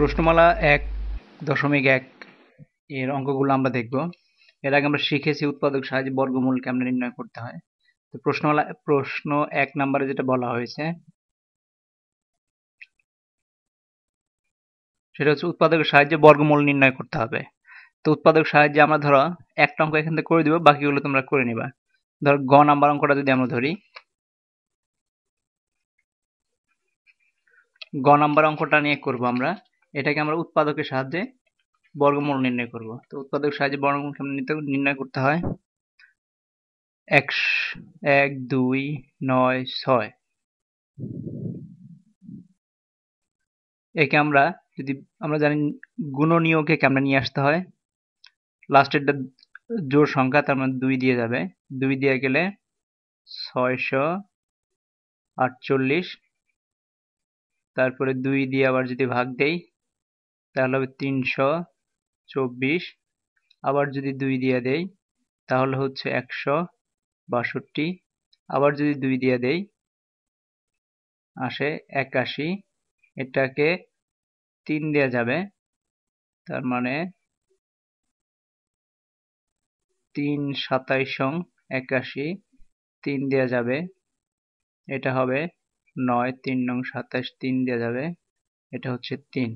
প্রশ্নমালা এক দশমিক এক এর অঙ্কগুলো আমরা দেখব। এর আগে আমরা শিখেছি উৎপাদক সাহায্যে বর্গমূল কেমন নির্ণয় করতে হয়। তো প্রশ্নমালা, প্রশ্ন এক নম্বরে যেটা বলা হয়েছে, সেটা হচ্ছে উৎপাদকের সাহায্যে বর্গমূল নির্ণয় করতে হবে। তো উৎপাদক সাহায্যে আমরা ধরো একটা অঙ্ক এখান থেকে করে দিব, বাকিগুলো তোমরা করে নিবা। ধর গ নাম্বার অঙ্কটা যদি আমরা ধরি, গ নাম্বার অঙ্কটা নিয়ে করব আমরা। এটাকে আমরা উৎপাদকের সাহায্যে বর্গমূল নির্ণয় করব। তো উৎপাদকের সাহায্যে বর্গমূল নির্ণয় করতে হয় এক এক, দুই, নয়, ছয়। একে আমরা যদি, আমরা জানি গুণনীয়কে কেমন নিয়ে আসতে হয়? লাস্টেরটা জোর সংখ্যা তার মানে দুই দিয়ে যাবে। দুই দিয়ে গেলে ছয়শো আটচল্লিশ। তারপরে দুই দিয়ে আবার যদি ভাগ দেই তাহলে হবে তিনশো চব্বিশ। আবার যদি দুই দিয়ে দেই, তাহলে হচ্ছে একশো বাষট্টি। আবার যদি দুই দিয়ে দেই, আসে একাশি। এটাকে তিন দেওয়া যাবে, তার মানে তিন সাতাইশ একাশি, তিন দেওয়া যাবে। এটা হবে নয়, তিন নং সাতাইশ, তিন দেওয়া যাবে। এটা হচ্ছে তিন।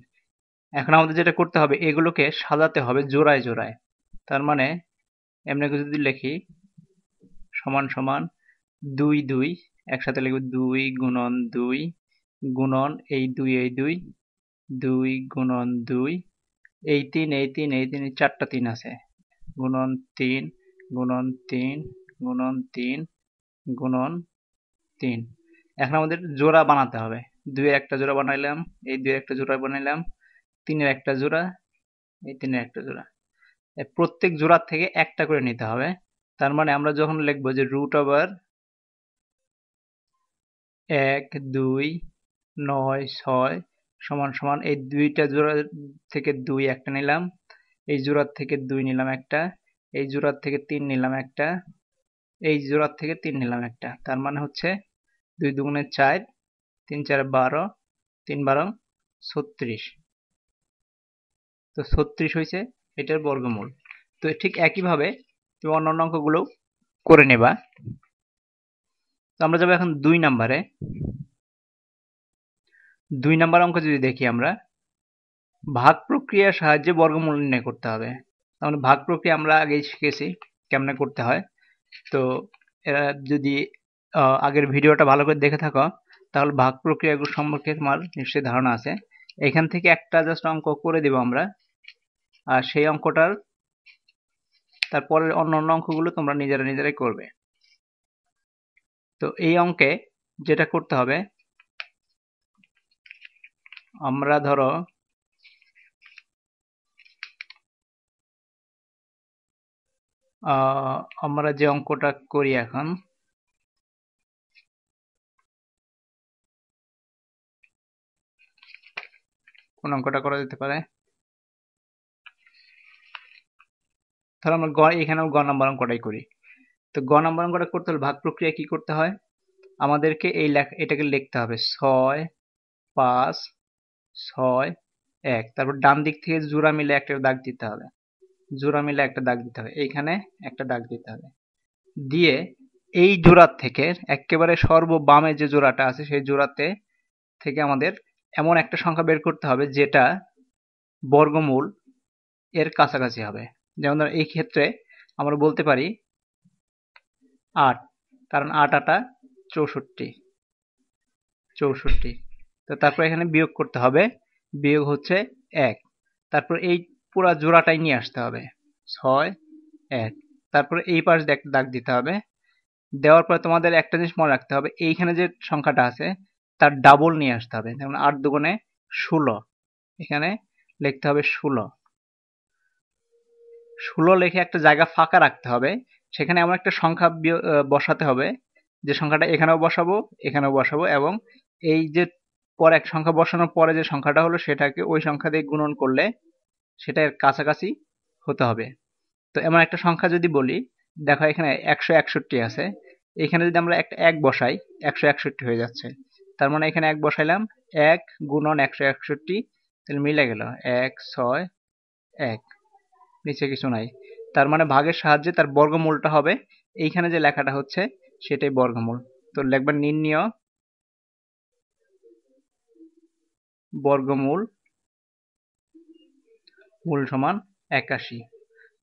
এখন আমাদের যেটা করতে হবে, এগুলোকে সাজাতে হবে জোড়ায় জোড়ায়। তার মানে এমনি যদি লিখি, সমান সমান দুই দুই, একসাথে লিখব দুই গুণন দুই, গুণন এই দুই এই দুই দুই গুণন দুই, এই তিন এই তিন এই তিন চারটা তিন আছে। গুণন তিন গুণন তিন গুণন তিন গুণন তিন। এখন আমাদের জোড়া বানাতে হবে। দুই একটা জোড়া বানাইলাম, এই দুই একটা জোড়া বানাইলাম তিনের একটা জোড়া, এই তিনের একটা জোড়া। প্রত্যেক জোড়ার থেকে একটা করে নিতে হবে। তার মানে আমরা যখন লিখব যে রুট ওভার এক, দুই, নয়, ছয় সমান সমান এই দুইটা জোড়া থেকে দুই একটা নিলাম। এই জোড়ার থেকে দুই নিলাম একটা, এই জোড়ার থেকে তিন নিলাম একটা, এই জোড়ার থেকে তিন নিলাম একটা। তার মানে হচ্ছে দুই দুগুণে চার, তিন চার বারো, তিন বারো, ছত্রিশ। তো ছত্রিশ হয়েছে এটার বর্গমূল। তো ঠিক একইভাবে তুমি অন্যান্য অঙ্কগুলো করে নেবা। তো আমরা যাব এখন দুই নাম্বারে। দুই নাম্বার অঙ্ক যদি দেখি আমরা, ভাগ প্রক্রিয়ার সাহায্যে বর্গমূল নির্ণয় করতে হবে। তাহলে ভাগ প্রক্রিয়া আমরা আগেই শিখেছি কেমনে করতে হয়। তো এরা যদি আগের ভিডিওটা ভালো করে দেখে থাকো, তাহলে ভাগ প্রক্রিয়াগুলো সম্পর্কে তোমার নিশ্চয়ই ধারণা আছে। এখান থেকে একটা জাস্ট অঙ্ক করে দেব আমরা। আর সেই অঙ্কটার তারপরের অন্য অন্য অঙ্কগুলো তোমরা নিজেরা নিজেরাই করবে। তো এই অঙ্কে যেটা করতে হবে, আমরা ধরো আমরা যে অঙ্কটা করি এখন, কোন অঙ্কটা করা যেতে পারে? ধরো আমরা গ, এখানেও গ নাম্বার অঙ্কটাই করি। তো গ নাম্বার অঙ্কটা করতে হলে ভাগ প্রক্রিয়া কি করতে হয়? আমাদেরকে এই এটাকে লিখতে হবে ছয় পাঁচ ছয় এক। তারপর ডান দিক থেকে জোড়া মিলে একটা দাগ দিতে হবে। জোড়া মিলে একটা দাগ দিতে হবে। এইখানে একটা দাগ দিতে হবে। দিয়ে এই জোড়ার থেকে একেবারে সর্ব বামে যে জোড়াটা আছে, সেই জোড়াতে থেকে আমাদের এমন একটা সংখ্যা বের করতে হবে, যেটা বর্গমূল এর কাছাকাছি হবে। যেমন ধরো এই ক্ষেত্রে আমরা বলতে পারি আট, কারণ আট আটা চৌষট্টি চৌষট্টি। তো তারপর এখানে বিয়োগ করতে হবে, বিয়োগ হচ্ছে এক। তারপর এই পুরো জোড়াটাই নিয়ে আসতে হবে, ছয়, এক। তারপরে এই পাশ দাগ দিতে হবে। দেওয়ার পরে তোমাদের একটা জিনিস মনে রাখতে হবে, এইখানে যে সংখ্যাটা আছে, তার ডাবল নিয়ে আসতে হবে। যেমন আট দুগুণে ষোলো, এখানে লিখতে হবে ষোলো। ষোলো লেখে একটা জায়গা ফাঁকা রাখতে হবে। সেখানে এমন একটা সংখ্যা বসাতে হবে। যে সংখ্যাটা এখানেও বসাবো এখানেও বসাবো এবং এই যে পর এক সংখ্যা বসানোর পরে যে সংখ্যাটা হলো সেটাকে ওই সংখ্যা দিয়ে গুণন করলে সেটা কাছাকাছি হতে হবে। তো এমন একটা সংখ্যা যদি বলি, দেখো এখানে একশো একষট্টি আছে। এখানে যদি আমরা একটা এক বসাই, একশো একষট্টি হয়ে যাচ্ছে। তার মানে এখানে এক বসাইলাম, এক গুণন একশো একষট্টি, তাহলে মিলে গেল এক, ছয়, এক। নিচে কিছু নাই। তার মানে ভাগের সাহায্যে তার বর্গমূলটা হবে। এইখানে যে লেখাটা হচ্ছে, সেটাই বর্গমূল। তো লিখবেন নির্ণীয় বর্গমূল মূল সমান একাশি।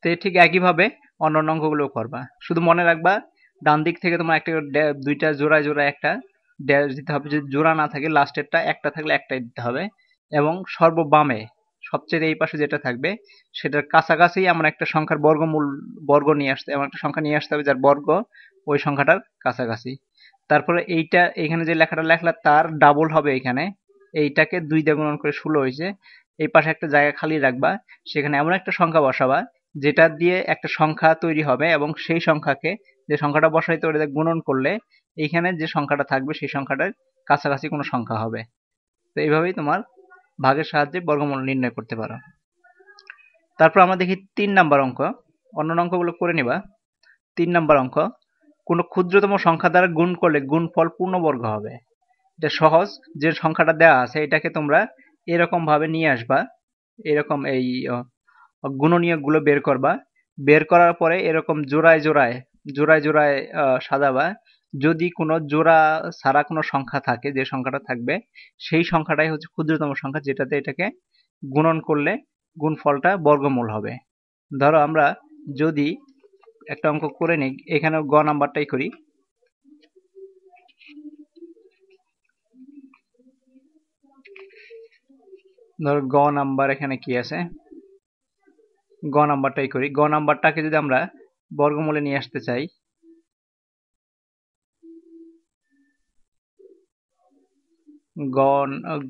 তো ঠিক একইভাবে অন্য অঙ্কগুলো করবা। শুধু মনে রাখবা, ডান দিক থেকে তোমার একটা দুইটা জোড়ায় জোড়ায় একটা ড্যাশ দিতে হবে। যদি জোড়া না থাকে লাস্টেরটা একটা থাকলে একটাই দিতে হবে। এবং সর্ববামে সবচেয়ে এই পাশে যেটা থাকবে, সেটার কাছাকাছি এমন একটা সংখ্যার বর্গমূল, বর্গ নিয়ে আসতে, এমন একটা সংখ্যা নিয়ে আসতে হবে যার বর্গ ওই সংখ্যাটার কাছাকাছি। তারপরে এইটা এখানে যে লেখাটা লেখলা, তার ডাবল হবে এখানে এইটাকে দুই দিয়ে গুণন করে ষোলো হয়েছে। এই পাশে একটা জায়গা খালি রাখবা, সেখানে এমন একটা সংখ্যা বসাবা, যেটা দিয়ে একটা সংখ্যা তৈরি হবে এবং সেই সংখ্যাকে যে সংখ্যাটা বসাইতে ওটা গুণন করলে এইখানে যে সংখ্যাটা থাকবে, সেই সংখ্যাটার কাছাকাছি কোনো সংখ্যা হবে। তো এইভাবেই তোমার ভাগের সাহায্যে বর্গমূল নির্ণয় করতে পারো। তারপর আমরা দেখি তিন নাম্বার অঙ্ক। অন্য অঙ্কগুলো করে নিবা। তিন নাম্বার অঙ্ক, কোনো ক্ষুদ্রতম সংখ্যা দ্বারা গুণ করলে গুণফল পূর্ণবর্গ হবে। এটা সহজ, যে সংখ্যাটা দেওয়া আছে, এটাকে তোমরা এরকম ভাবে নিয়ে আসবা। এরকম এই গুণনীয়কগুলো বের করবা। বের করার পরে এরকম জোড়ায় জোড়ায় জোড়ায় জোড়ায় সাজাবা। যদি কোনো জোড়া ছাড়া কোনো সংখ্যা থাকে, যে সংখ্যাটা থাকবে, সেই সংখ্যাটাই হচ্ছে ক্ষুদ্রতম সংখ্যা, যেটাতে এটাকে গুণন করলে গুণফলটা বর্গমূল হবে। ধরো আমরা যদি একটা অঙ্ক করে নিই এখানে গ নাম্বারটাই করি। ধরো গ নাম্বার এখানে কি আছে? গ নাম্বারটাই করি। গ নাম্বারটাকে যদি আমরা বর্গমূলে নিয়ে আসতে চাই গ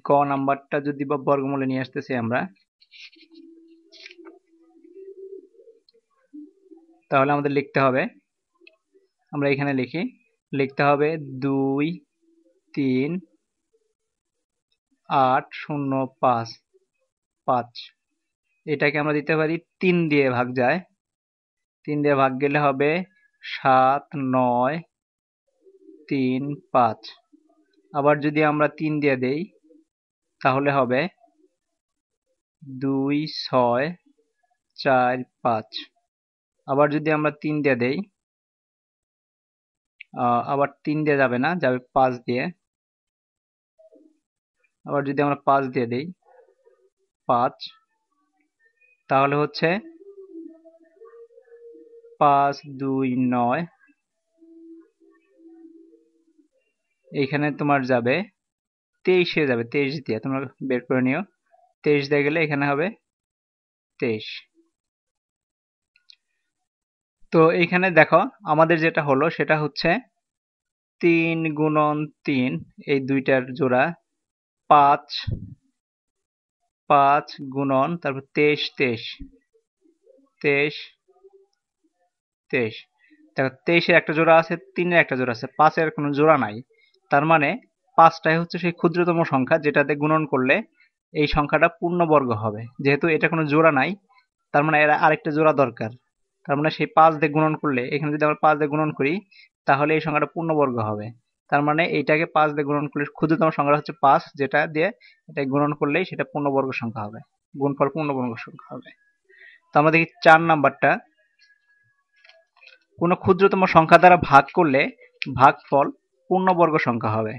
গ নাম্বারটা যদি বা বর্গমূলে নিয়ে আসতেছি আমরা। তাহলে আমাদের লিখতে হবে, আমরা এখানে লিখি, লিখতে হবে দুই, তিন, আট, শূন্য, পাঁচ পাঁচ। এটাকে আমরা দিতে পারি তিন দিয়ে ভাগ যায়। তিন দিয়ে ভাগ গেলে হবে সাত, নয়, তিন, পাঁচ। আবার যদি আমরা তিন দিয়ে দেই, তাহলে হবে দুই, ছয়, চার, পাঁচ। আবার যদি আমরা তিন দিয়ে দেই আবার তিন দিয়ে যাবে না, যাবে পাঁচ দিয়ে। আবার যদি আমরা পাঁচ দিয়ে দিই, পাঁচ, তাহলে হচ্ছে পাঁচ, দুই, নয় এইখানে তোমার যাবে তেইশে যাবে, তেইশ দিয়ে তোমরা বের করে নিও। তেইশ দিয়ে গেলে এখানে হবে তেইশ। তো এইখানে দেখো, আমাদের যেটা হলো সেটা হচ্ছে তিন গুণন তিন, এই দুইটার জোড়া পাঁচ পাঁচ গুণন, তারপর তেইশ তেইশ তেইশ তেইশ। দেখো, তেইশের একটা জোড়া আছে, তিনের একটা জোড়া আছে, পাঁচের কোনো জোড়া নাই। তার মানে পাঁচটাই হচ্ছে সেই ক্ষুদ্রতম সংখ্যা যেটাতে গুণন করলে এই সংখ্যাটা পূর্ণবর্গ হবে। যেহেতু এটা কোনো জোড়া নাই, তার মানে এরা আরেকটা জোড়া দরকার। তার মানে সেই পাঁচ দিয়ে গুণন করলে, এখানে যদি আমরা পাঁচ দিয়ে গুণন করি, তাহলে এই সংখ্যাটা পূর্ণবর্গ হবে। তার মানে এইটাকে পাঁচ দিয়ে গুণন করলে ক্ষুদ্রতম সংখ্যা হচ্ছে পাঁচ, যেটা দিয়ে এটা গুণন করলেই সেটা পূর্ণবর্গ সংখ্যা হবে। গুণফল পূর্ণবর্গ সংখ্যা হবে। তো আমরা দেখি চার নাম্বারটা। কোনো ক্ষুদ্রতম সংখ্যা দ্বারা ভাগ করলে ভাগফল পূর্ণবর্গ সংখ্যা হবে।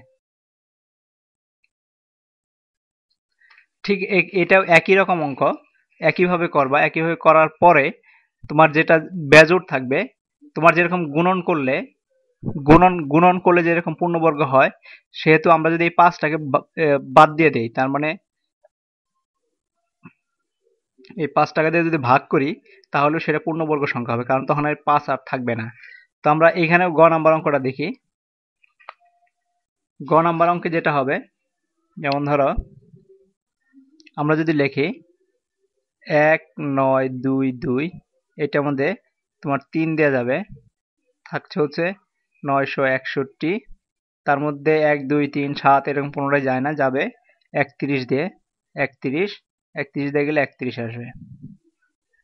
ঠিক এটাও একই রকম অঙ্ক। একইভাবে করবা, একইভাবে করার পরে তোমার যেটা বেজোড় থাকবে, তোমার যেরকম গুণন করলে, গুণন গুণন করলে যেরকম পূর্ণবর্গ হয়, সেহেতু আমরা যদি এই পাঁচটাকে বাদ দিয়ে দেই, তার মানে এই পাঁচ টাকা দিয়ে যদি ভাগ করি, তাহলে সেটা পূর্ণবর্গ সংখ্যা হবে, কারণ তখন আর পাঁচ আর থাকবে না। তো আমরা এখানে গ নাম্বার অঙ্কটা দেখি। গ নাম্বার অঙ্কে যেটা হবে, যেমন ধরো, আমরা যদি লিখি এক, নয়, দুই দুই, এটার মধ্যে তোমার তিন দেওয়া যাবে, থাকছে হচ্ছে নয়শো একষট্টি, তার মধ্যে এক, দুই, তিন, সাত এরকম পুনরায় যায় না, যাবে একত্রিশ দিয়ে, একত্রিশ একত্রিশ দিয়ে গেলে একত্রিশ আসবে।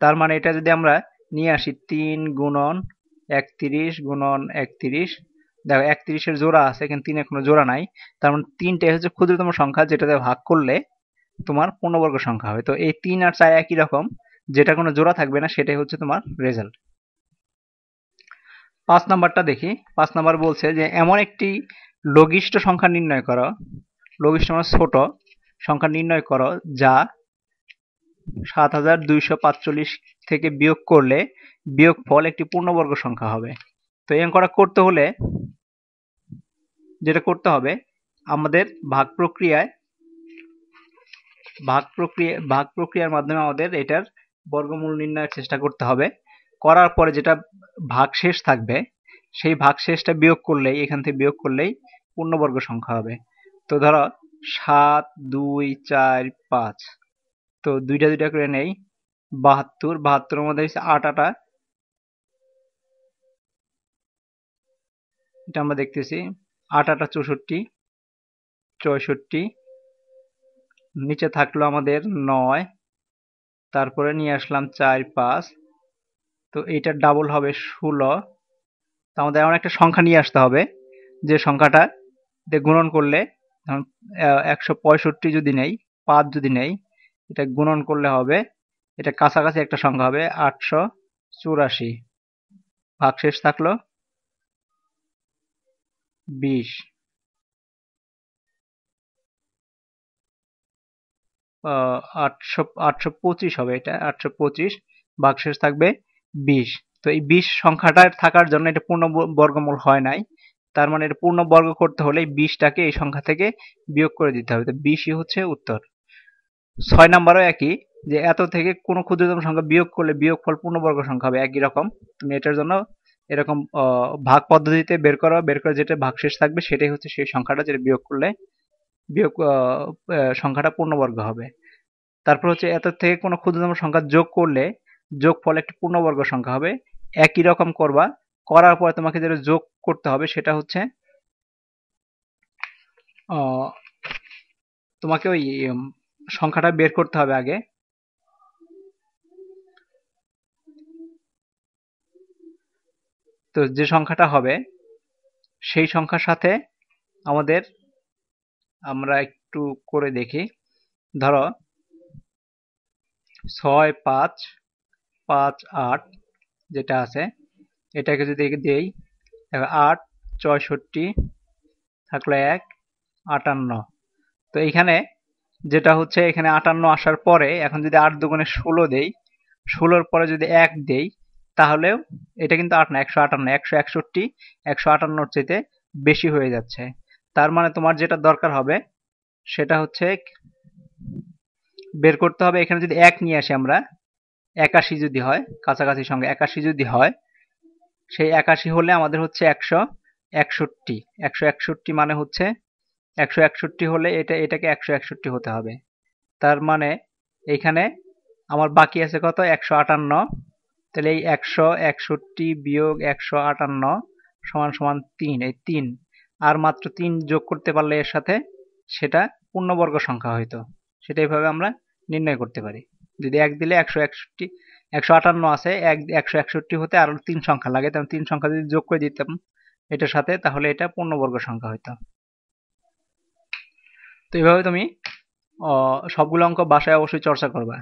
তার মানে এটা যদি আমরা নিয়ে আসি তিন গুণন একত্রিশ গুণন একত্রিশ দেখো, একত্রিশের জোড়া আছে কিন্তু তিন এখনও জোড়া নাই। তার মানে তিনটে হচ্ছে ক্ষুদ্রতম সংখ্যা, যেটাতে ভাগ করলে তোমার পূর্ণবর্গ সংখ্যা হবে। তো এই তিন আর চার একই রকম, যেটা কোনো জোড়া থাকবে না, সেটাই হচ্ছে তোমার রেজাল্ট পাঁচ নাম্বারটা দেখি। পাঁচ নাম্বার বলছে যে, এমন একটি লঘিষ্ঠ সংখ্যা নির্ণয় করো। লঘিষ্ঠ মানে ছোট সংখ্যা নির্ণয় করো, যা সাত হাজার দুইশো পাঁচচল্লিশ থেকে বিয়োগ করলে বিয়োগ ফল একটি পূর্ণবর্গ সংখ্যা হবে। তো এই অঙ্কটা করতে হলে যেটা করতে হবে, আমাদের ভাগ প্রক্রিয়ায়, ভাগ প্রক্রিয়া, ভাগ প্রক্রিয়ার মাধ্যমে আমাদের এটার বর্গমূল নির্ণয়ের চেষ্টা করতে হবে। করার পরে যেটা ভাগ শেষ থাকবে, সেই ভাগ শেষটা বিয়োগ করলেই, এখান থেকে বিয়োগ করলেই পূর্ণবর্গ সংখ্যা হবে। তো ধরো সাত, দুই, চার, পাঁচ। তো দুইটা দুইটা করে নেই, বাহাত্তর, বাহাত্তরের মধ্যে হচ্ছে আট, আটা। এটা আমরা দেখতেছি। আট, আটা চৌষট্টি চৌষট্টি নিচে থাকল আমাদের নয়। তারপরে নিয়ে আসলাম চার, পাঁচ। তো এইটার ডাবল হবে ষোলো। তো আমাদের এমন একটা সংখ্যা নিয়ে আসতে হবে। যে সংখ্যাটা দিয়ে গুণন করলে একশো পঁয়ষট্টি যদি নেই, পাঁচ যদি নেই, এটা গুণন করলে হবে, এটা কাছাকাছি একটা সংখ্যা হবে আটশো চুরাশি। ভাগশেষ থাকল বিশ। আটশো আটশো পঁচিশ হবে এটা, আটশো পঁচিশ। ভাগশেষ থাকবে বিশ। তো এই বিশ সংখ্যাটা থাকার জন্য এটা পূর্ণ বর্গমূল হয় নাই। তার মানে এটা পূর্ণ বর্গ করতে হলে এই বিশটাকে এই সংখ্যা থেকে বিয়োগ করে দিতে হবে। তো বিশই হচ্ছে উত্তর। ছয় নাম্বারও একই, যে এত থেকে কোনো ক্ষুদ্রতম সংখ্যা বিয়োগ করলে বিয়োগ বিয়োগফল পূর্ণবর্গ সংখ্যা হবে একই রকম। তুমি এটার জন্য এরকম ভাগ পদ্ধতিতে বের করা, বের করে যেটা ভাগশেষ থাকবে সেটাই হচ্ছে সেই সংখ্যাটা যেটা বিয়োগ করলে বিয়োগ সংখ্যাটা পূর্ণবর্গ হবে। তারপর হচ্ছে এত থেকে কোনো ক্ষুদ্রতম সংখ্যা যোগ করলে যোগফল একটি পূর্ণবর্গ সংখ্যা হবে। একই রকম করবা, করার পরে তোমাকে যেটা যোগ করতে হবে সেটা হচ্ছে তোমাকে ওই সংখ্যাটা বের করতে হবে আগে। তো যে সংখ্যাটা হবে, সেই সংখ্যার সাথে আমাদের আমরা একটু করে দেখি। ধরো, ছয় পাঁচ পাঁচ আট যেটা আছে, এটাকে যদি দেই আট, ছয়ষট্টি থাকল এক, আটান্ন। তো এইখানে যেটা হচ্ছে, এখানে আটান্ন আসার পরে এখন যদি আট দুগুণে ষোলো দেই, ষোলোর পরে যদি এক দেই তাহলেও এটা কিন্তু আট না, একশো আটান্ন, একশো একষট্টি, একশো আটান্নর চাইতে বেশি হয়ে যাচ্ছে। তার মানে তোমার যেটা দরকার হবে, সেটা হচ্ছে বের করতে হবে। এখানে যদি এক নিয়ে আসি আমরা, একাশি যদি হয়, কাছাকাছি সঙ্গে একাশি যদি হয়, সেই একাশি হলে আমাদের হচ্ছে একশো একষট্টি। একশো একষট্টি মানে হচ্ছে, একশো একষট্টি হলে এটা, এটাকে একশো একষট্টি হতে হবে। তার মানে এইখানে আমার বাকি আছে কত? একশো আটান্ন তাহলে এই একশো একষট্টি বিয়োগ একশো আটান্ন সমান সমান তিন, এই তিন। আর মাত্র তিন যোগ করতে পারলে এর সাথে সেটা পূর্ণবর্গ সংখ্যা হইতো। সেটা এইভাবে আমরা নির্ণয় করতে পারি। যদি এক দিলে একশো একষট্টি, একশো আটান্ন আছে, এক, একশো একষট্টি হতে আরও তিন সংখ্যা লাগে তেমন তিন সংখ্যা যদি যোগ করে দিতাম এটার সাথে, তাহলে এটা পূর্ণবর্গ সংখ্যা হইতো। তো এইভাবে তুমি সবগুলো অঙ্ক বাসায় অবশ্যই চর্চা করবা।